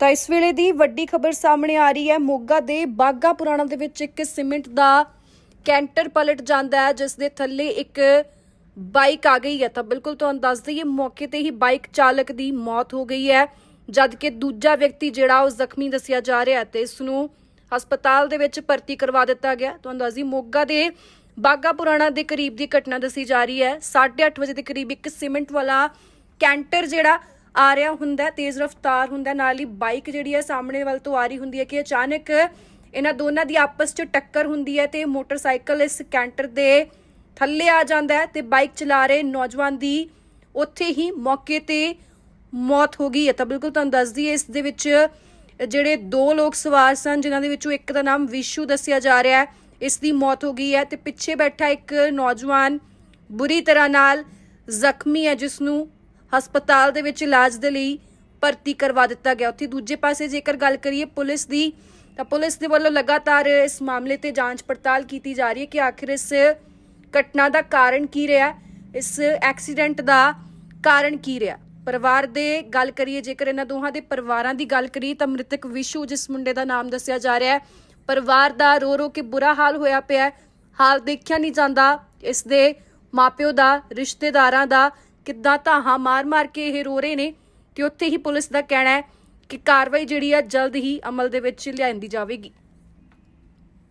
ਤਾਂ ਇਸ ਵੇਲੇ ਦੀ ਵੱਡੀ ਖਬਰ ਸਾਹਮਣੇ ਆ ਰਹੀ ਹੈ। ਮੋਗਾ ਦੇ ਬਾਗਾ ਪੁਰਾਣਾ ਦੇ ਵਿੱਚ ਇੱਕ ਸੀਮੈਂਟ ਦਾ ਕੈਂਟਰ ਪਲਟ ਜਾਂਦਾ ਹੈ, ਜਿਸ ਦੇ ਥੱਲੇ ਇੱਕ ਬਾਈਕ ਆ ਗਈ ਹੈ। ਤਾਂ ਬਿਲਕੁਲ ਤੁਹਾਨੂੰ ਦੱਸ ਦਈਏ, ਮੌਕੇ ਤੇ ਹੀ ਬਾਈਕ ਚਾਲਕ ਦੀ ਮੌਤ ਹੋ ਗਈ ਹੈ ਜਦ ਕਿ ਦੂਜਾ ਵਿਅਕਤੀ ਜਿਹੜਾ ਉਹ ਜ਼ਖਮੀ ਦੱਸਿਆ ਜਾ ਰਿਹਾ ਹੈ ਤੇ ਇਸ ਨੂੰ ਹਸਪਤਾਲ ਦੇ ਵਿੱਚ ਭਰਤੀ ਕਰਵਾ ਦਿੱਤਾ ਗਿਆ। ਤੁਹਾਨੂੰ ਦੱਸ ਦਈਏ, ਮੋਗਾ ਦੇ ਬਾਗਾ ਪੁਰਾਣਾ ਦੇ ਕਰੀਬ ਦੀ ਘਟਨਾ ਦੱਸੀ ਜਾ ਰਹੀ ਹੈ। 8:30 ਵਜੇ ਦੇ ਕਰੀਬ ਇੱਕ ਸੀਮੈਂਟ ਵਾਲਾ ਕੈਂਟਰ ਜਿਹੜਾ ਆ ਰਿਹਾ ਹੁੰਦਾ ਤੇਜ਼ ਰਫ਼ਤਾਰ ਹੁੰਦਾ ਨਾਲ ਹੀ ਬਾਈਕ ਜਿਹੜੀ ਹੈ ਸਾਹਮਣੇ ਵੱਲ ਤੋਂ ਆ ਰਹੀ ਹੁੰਦੀ ਹੈ ਕਿ ਅਚਾਨਕ ਇਹਨਾਂ ਦੋਨਾਂ ਦੀ ਆਪਸ 'ਚ ਟੱਕਰ ਹੁੰਦੀ ਹੈ ਤੇ ਮੋਟਰਸਾਈਕਲ ਇਸ ਕੈਂਟਰ ਦੇ ਥੱਲੇ ਆ ਜਾਂਦਾ ਹੈ ਤੇ ਬਾਈਕ ਚਲਾ ਰਹੇ ਨੌਜਵਾਨ ਦੀ ਉੱਥੇ ਹੀ ਮੌਕੇ ਤੇ ਮੌਤ ਹੋ ਗਈ ਹੈ। ਤਾਂ ਬਿਲਕੁਲ ਤੁਹਾਨੂੰ ਦੱਸ ਦਈਏ, ਇਸ ਦੇ ਵਿੱਚ ਜਿਹੜੇ ਦੋ ਲੋਕ ਸਵਾਰ ਸਨ, ਜਿਨ੍ਹਾਂ ਦੇ ਵਿੱਚੋਂ ਇੱਕ ਦਾ ਨਾਮ ਵਿਸ਼ੂ ਦੱਸਿਆ ਜਾ ਰਿਹਾ ਹੈ। ਇਸ ਦੀ ਮੌਤ ਹੋ ਗਈ ਹੈ ਤੇ ਪਿੱਛੇ ਬੈਠਾ ਇੱਕ ਨੌਜਵਾਨ ਬੁਰੀ ਤਰ੍ਹਾਂ ਨਾਲ ਜ਼ਖਮੀ ਹੈ, ਜਿਸ ਨੂੰ ਹਸਪਤਾਲ ਦੇ ਵਿੱਚ ਇਲਾਜ ਦੇ ਲਈ ਭਰਤੀ ਕਰਵਾ ਦਿੱਤਾ ਗਿਆ। ਉੱਥੇ ਦੂਜੇ ਪਾਸੇ ਜੇਕਰ ਗੱਲ ਕਰੀਏ ਪੁਲਿਸ ਦੀ, ਤਾਂ ਪੁਲਿਸ ਦੇ ਵੱਲੋਂ ਲਗਾਤਾਰ ਇਸ ਮਾਮਲੇ ਤੇ ਜਾਂਚ ਪੜਤਾਲ ਕੀਤੀ ਜਾ ਰਹੀ ਹੈ ਕਿ ਆਖਿਰ ਇਸ ਘਟਨਾ ਦਾ ਕਾਰਨ ਕੀ ਰਿਹਾ, ਇਸ ਐਕਸੀਡੈਂਟ ਦਾ ਕਾਰਨ ਕੀ ਰਿਹਾ। ਪਰਿਵਾਰ ਦੇ ਗੱਲ ਕਰੀਏ, ਜੇਕਰ ਇਹਨਾਂ ਦੋਹਾਂ ਦੇ ਪਰਿਵਾਰਾਂ ਦੀ ਗੱਲ ਕਰੀਏ, ਤਾਂ ਮ੍ਰਿਤਕ ਵਿਸ਼ੂ, ਜਿਸ ਮੁੰਡੇ ਦਾ ਨਾਮ ਦੱਸਿਆ ਜਾ ਰਿਹਾ ਹੈ, ਪਰਿਵਾਰ ਦਾ ਰੋ ਰੋ ਕੇ ਬੁਰਾ ਹਾਲ ਹੋਇਆ ਪਿਆ ਹਾਲ ਦੇਖਿਆ ਨਹੀਂ ਜਾਂਦਾ ਇਸ ਦੇ ਮਾਪਿਓ ਦਾ, ਰਿਸ਼ਤੇਦਾਰਾਂ ਦਾ ਕਿੱਦਾਂ ਧਾਹਾਂ ਮਾਰ-ਮਾਰ ਕੇ ਇਹ ਰੋ ਰਹੇ ਨੇ ਤੇ ਉੱਥੇ ਹੀ ਪੁਲਿਸ ਦਾ ਕਹਿਣਾ ਹੈ ਕਿ ਕਾਰਵਾਈ ਜਿਹੜੀ ਆ ਜਲਦ ਹੀ ਅਮਲ ਦੇ ਵਿੱਚ ਲਿਆਂਦੀ ਜਾਵੇਗੀ।